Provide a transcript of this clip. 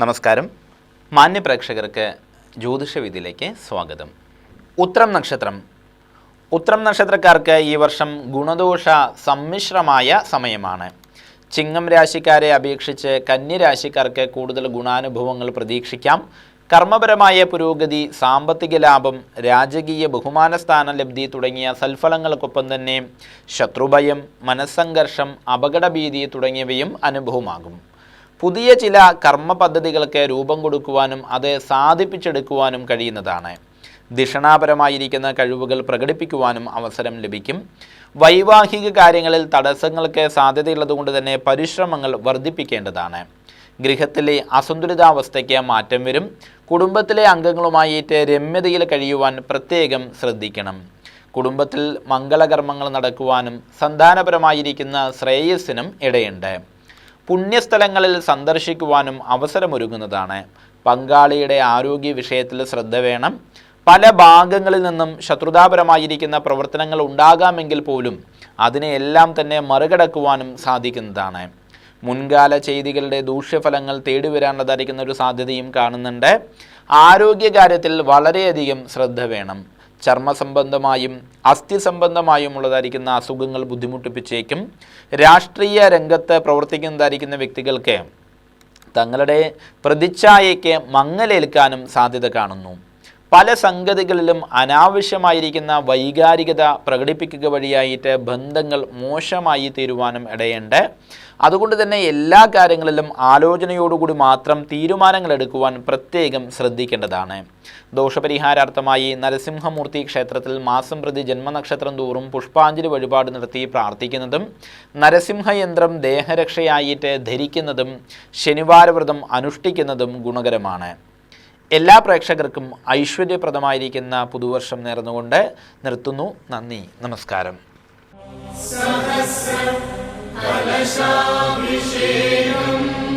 നമസ്കാരം. മാന്യപ്രേക്ഷകർക്ക് ജ്യോതിഷവിധിയിലേക്ക് സ്വാഗതം. ഉത്രം നക്ഷത്രം. ഉത്രം നക്ഷത്രക്കാർക്ക് ഈ വർഷം ഗുണദോഷ സമ്മിശ്രമായ സമയമാണ്. ചിങ്ങം രാശിക്കാരെ അപേക്ഷിച്ച് കന്യരാശിക്കാർക്ക് കൂടുതൽ ഗുണാനുഭവങ്ങൾ പ്രതീക്ഷിക്കാം. കർമ്മപരമായ പുരോഗതി സാമ്പത്തിക ലാഭം രാജകീയ ബഹുമാന സ്ഥാന ലബ്ധി തുടങ്ങിയ സൽഫലങ്ങൾക്കൊപ്പം തന്നെ ശത്രുഭയം മനസ്സംഘർഷം അപകടഭീതി തുടങ്ങിയവയും അനുഭവമാകും. പുതിയ ചില കർമ്മ പദ്ധതികൾക്ക് രൂപം കൊടുക്കുവാനും അത് സാധിപ്പിച്ചെടുക്കുവാനും കഴിയുന്നതാണ്. ദിഷണാപരമായിരിക്കുന്ന കഴിവുകൾ പ്രകടിപ്പിക്കുവാനും അവസരം ലഭിക്കും. വൈവാഹിക കാര്യങ്ങളിൽ തടസ്സങ്ങൾക്ക് സാധ്യതയുള്ളതുകൊണ്ട് തന്നെ പരിശ്രമങ്ങൾ വർദ്ധിപ്പിക്കേണ്ടതാണ്. ഗൃഹത്തിലെ അസന്തുലിതാവസ്ഥയ്ക്ക് മാറ്റം വരും. കുടുംബത്തിലെ അംഗങ്ങളുമായിട്ട് രമ്യതയിൽ കഴിയുവാൻ പ്രത്യേകം ശ്രദ്ധിക്കണം. കുടുംബത്തിൽ മംഗളകർമ്മങ്ങൾ നടക്കുവാനും സന്താനപരമായിരിക്കുന്ന ശ്രേയസ്സിനും ഇടയുണ്ട്. പുണ്യസ്ഥലങ്ങളിൽ സന്ദർശിക്കുവാനും അവസരമൊരുങ്ങുന്നതാണ്. പങ്കാളിയുടെ ആരോഗ്യ വിഷയത്തിൽ ശ്രദ്ധ വേണം. പല ഭാഗങ്ങളിൽ നിന്നും ശത്രുതാപരമായിരിക്കുന്ന പ്രവർത്തനങ്ങൾ ഉണ്ടാകാമെങ്കിൽ പോലും അതിനെയെല്ലാം തന്നെ മറികടക്കുവാനും സാധിക്കുന്നതാണ്. മുൻകാല ചെയ്തികളുടെ ദൂഷ്യഫലങ്ങൾ തേടി വരാനുള്ളതായിരിക്കുന്ന ഒരു സാധ്യതയും കാണുന്നുണ്ട്. ആരോഗ്യകാര്യത്തിൽ വളരെയധികം ശ്രദ്ധ വേണം. ചർമ്മ സംബന്ധമായും അസ്ഥി സംബന്ധമായും ഉള്ളതായിരിക്കുന്ന അസുഖങ്ങൾ ബുദ്ധിമുട്ടിപ്പിച്ചേക്കും. രാഷ്ട്രീയ രംഗത്ത് പ്രവർത്തിക്കുന്നതായിരിക്കുന്ന വ്യക്തികൾക്ക് തങ്ങളുടെ പ്രതിച്ഛായയ്ക്ക് മങ്ങലേൽക്കാനും സാധ്യത കാണുന്നു. പല സംഗതികളിലും അനാവശ്യമായിരിക്കുന്ന വൈകാരികത പ്രകടിപ്പിക്കുക വഴിയായിട്ട് ബന്ധങ്ങൾ മോശമായി തീരുവാനും ഇടയുണ്ട്. അതുകൊണ്ട് തന്നെ എല്ലാ കാര്യങ്ങളിലും ആലോചനയോടുകൂടി മാത്രം തീരുമാനങ്ങൾ എടുക്കുവാൻ പ്രത്യേകം ശ്രദ്ധിക്കേണ്ടതാണ്. ദോഷപരിഹാരാർത്ഥമായി നരസിംഹമൂർത്തി ക്ഷേത്രത്തിൽ മാസം പ്രതി ജന്മനക്ഷത്രം തോറും പുഷ്പാഞ്ജലി വഴിപാട് നടത്തി പ്രാർത്ഥിക്കുന്നതും നരസിംഹയന്ത്രം ദേഹരക്ഷയായിട്ട് ധരിക്കുന്നതും ശനിവാരവ്രതം അനുഷ്ഠിക്കുന്നതും ഗുണകരമാണ്. എല്ലാ പ്രേക്ഷകർക്കും ഐശ്വര്യപ്രദമായിരിക്കുന്ന പുതുവർഷം നേർന്നുകൊണ്ട് നിർത്തുന്നു. നന്ദി. നമസ്കാരം. സഹസ്രം കലശാഭിഷേകം.